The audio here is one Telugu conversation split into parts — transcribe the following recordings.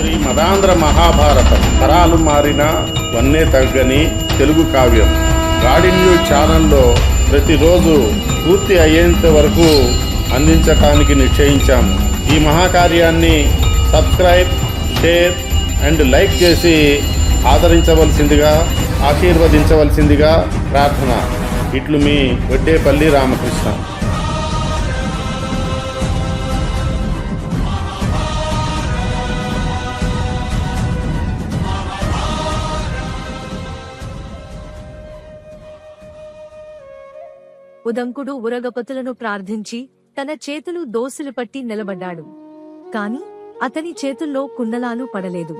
శ్రీ మదాంధ్ర మహాభారతం. తరాలు మారిన వన్నే తగ్గని తెలుగు కావ్యం. గాడి న్యూస్ ఛానల్లో ప్రతిరోజు పూర్తి అయ్యేంత వరకు అందించటానికి నిశ్చయించాము ఈ మహాకార్యాన్ని సబ్స్క్రైబ్ షేర్ అండ్ లైక్ చేసి ఆదరించవలసిందిగా ఆశీర్వదించవలసిందిగా ప్రార్థన. ఇట్లు మీ వడ్డేపల్లి రామకృష్ణ. ఉదంకుడు ఉరగపతులను ప్రార్థించి తన చేతులు దోసులు పట్టి నిలబడ్డాడు. కాని అతని చేతుల్లో కుండలాలు పడలేదు.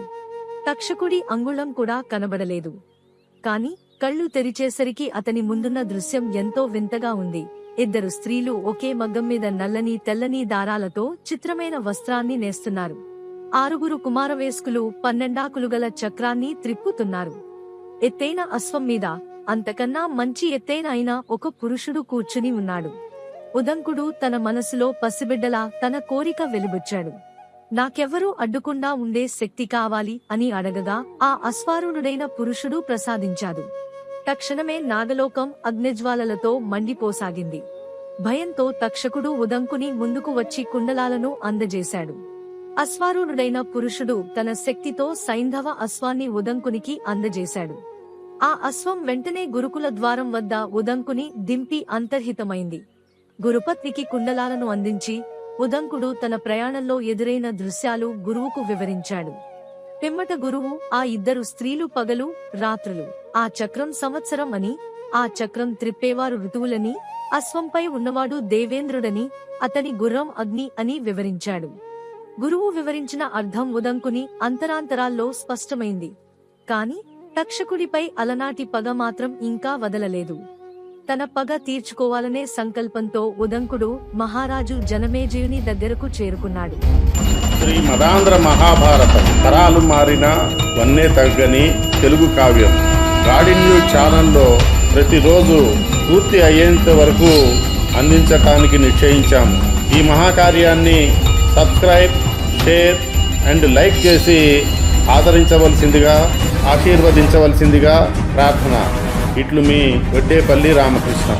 తక్షకుడి అంగుళం కూడా కనబడలేదు. కాని కళ్ళు తెరిచేసరికి అతని ముందున్న దృశ్యం ఎంతో వింతగా ఉంది. ఇద్దరు స్త్రీలు ఒకే మగ్గం మీద నల్లని తెల్లని దారాలతో చిత్రమైన వస్త్రాన్ని నేస్తున్నారు. ఆరుగురు కుమారవేసుకులు పన్నెండాకులు గల చక్రాన్ని త్రిప్పుతున్నారు. ఎత్తైన అశ్వం మీద అంతకన్నా మంచి ఎత్తైన అయిన ఒక పురుషుడు కూర్చుని ఉన్నాడు. ఉదంకుడు తన మనసులో పసిబిడ్డలా తన కోరిక వెలుబుచ్చాడు. నాకెవ్వరూ అడ్డుకుండా ఉండే శక్తి కావాలి అని అడగగా ఆ అశ్వారుణుడైన పురుషుడు ప్రసాదించాడు. తక్షణమే నాగలోకం అగ్నిజ్వాలలతో మండిపోసాగింది. భయంతో తక్షకుడు ఉదంకుని ముందుకు వచ్చి కుండలాలను అందజేశాడు. అశ్వారుణుడైన పురుషుడు తన శక్తితో సైంధవ అశ్వాన్ని ఉదంకునికి అందజేశాడు. ఆ అశ్వం వెంటనే గురుకుల ద్వారం వద్ద ఉదంకుని దింపి అంతర్హితమైంది. గురుపత్నికి కుండలాలను అందించి ఉదంకుడు తన ప్రయాణంలో ఎదురైన దృశ్యాలు గురువుకు వివరించాడు. పిమ్మట గురువు ఆ ఇద్దరు స్త్రీలు పగలు రాత్రులు. ఆ చక్రం సంవత్సరం అని ఆ చక్రం త్రిప్పేవారు ఋతువులని అశ్వంపై ఉన్నవాడు దేవేంద్రుడని అతని గుర్రం అగ్ని అని వివరించాడు. గురువు వివరించిన అర్థం ఉదంకుని అంతరాంతరాల్లో స్పష్టమైంది. కాని తక్షకుడిపై అలనాటి పగ మాత్రం ఇంకా వదలలేదు. తన పగ తీర్చుకోవాలనే సంకల్పంతో ఉదంకుడు మహారాజు జనమేజయుని దగ్గరకు చేరుకున్నాడు. శ్రీ మదాంధ్ర మహాభారతం తరాలు మారిన వన్నే తగ్గని తెలుగు కావ్యం. గాడిన్యూ ఛానల్లో ప్రతిరోజు పూర్తి అయ్యేంత వరకు అందించటానికి నిశ్చయించాము ఈ మహాకార్యాన్ని సబ్స్క్రైబ్ షేర్ అండ్ లైక్ చేసి ఆదరించవలసిందిగా ఆశీర్వదించవలసిందిగా ప్రార్థన. ఇట్లు మీ వడ్డేపల్లి రామకృష్ణ.